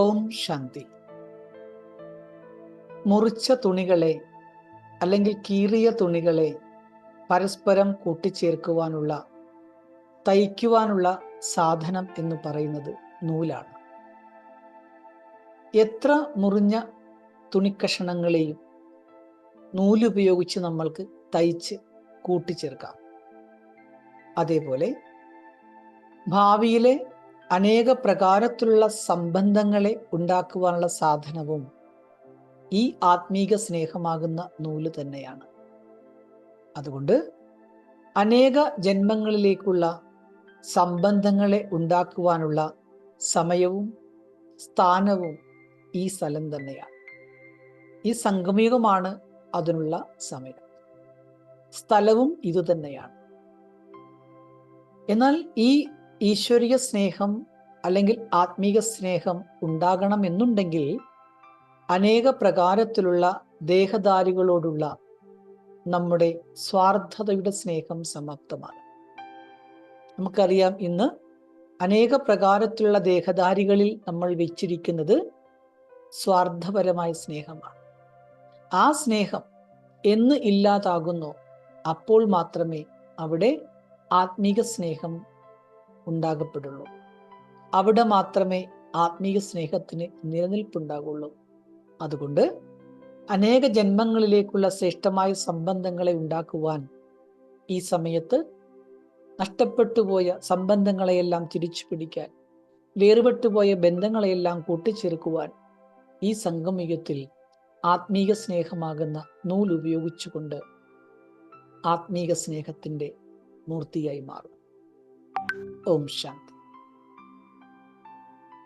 ഓം ശാന്തി. മുറിച്ച തുണികളെ അല്ലെങ്കിൽ കീറിയ തുണികളെ പരസ്പരം കൂട്ടിച്ചേർക്കുവാനുള്ള തയ്ക്കുവാനുള്ള സാധനം എന്ന് പറയുന്നത് നൂലാണ്. എത്ര മുറിഞ്ഞ തുണിക്കഷണങ്ങളെയും നൂലുപയോഗിച്ച് നമ്മൾക്ക് തയ്ച്ച് കൂട്ടിച്ചേർക്കാം. അതേപോലെ ഭാവിയിലെ അനേക പ്രകാരത്തിലുള്ള സംബന്ധങ്ങളെ ഉണ്ടാക്കുവാനുള്ള സാധനവും ഈ ആത്മീക സ്നേഹമാകുന്ന നൂൽ തന്നെയാണ്. അതുകൊണ്ട് അനേക ജന്മങ്ങളിലേക്കുള്ള സംബന്ധങ്ങളെ ഉണ്ടാക്കുവാനുള്ള സമയവും സ്ഥാനവും ഈ സ്ഥലം തന്നെയാണ്. ഈ സംഗമയുഗമാണ് അതിനുള്ള സമയം. സ്ഥലവും ഇതുതന്നെയാണ് എന്നാൽ ഈ ഈശ്വരീയ സ്നേഹം അല്ലെങ്കിൽ ആത്മീക സ്നേഹം ഉണ്ടാകണമെന്നുണ്ടെങ്കിൽ അനേക പ്രകാരത്തിലുള്ള ദേഹധാരികളോടുള്ള നമ്മുടെ സ്വാർത്ഥതയുടെ സ്നേഹം സമാപ്തമാണ്. നമുക്കറിയാം ഇന്ന് അനേക പ്രകാരത്തിലുള്ള ദേഹധാരികളിൽ നമ്മൾ വെച്ചിരിക്കുന്നത് സ്വാർത്ഥപരമായ സ്നേഹമാണ്. ആ സ്നേഹം എന്ന് ഇല്ലാതാകുന്നോ അപ്പോൾ മാത്രമേ അവിടെ ആത്മീക സ്നേഹം ഉണ്ടാകപ്പെടുള്ളൂ. അവിടെ മാത്രമേ ആത്മീയ സ്നേഹത്തിന് നിലനിൽപ്പുണ്ടാകുള്ളൂ. അതുകൊണ്ട് അനേക ജന്മങ്ങളിലേക്കുള്ള ശ്രേഷ്ഠമായ സംബന്ധങ്ങളെ ഉണ്ടാക്കുവാൻ ഈ സമയത്ത് നഷ്ടപ്പെട്ടുപോയ സംബന്ധങ്ങളെയെല്ലാം തിരിച്ചു പിടിക്കാൻ വേറുപെട്ടുപോയ ബന്ധങ്ങളെയെല്ലാം കൂട്ടിച്ചേർക്കുവാൻ ഈ സംഗമയുഗത്തിൽ ആത്മീയ സ്നേഹമാകുന്ന നൂൽ ഉപയോഗിച്ചുകൊണ്ട് ആത്മീക സ്നേഹത്തിന്റെ മൂർത്തിയായി മാറും. ഓം ശാന്തി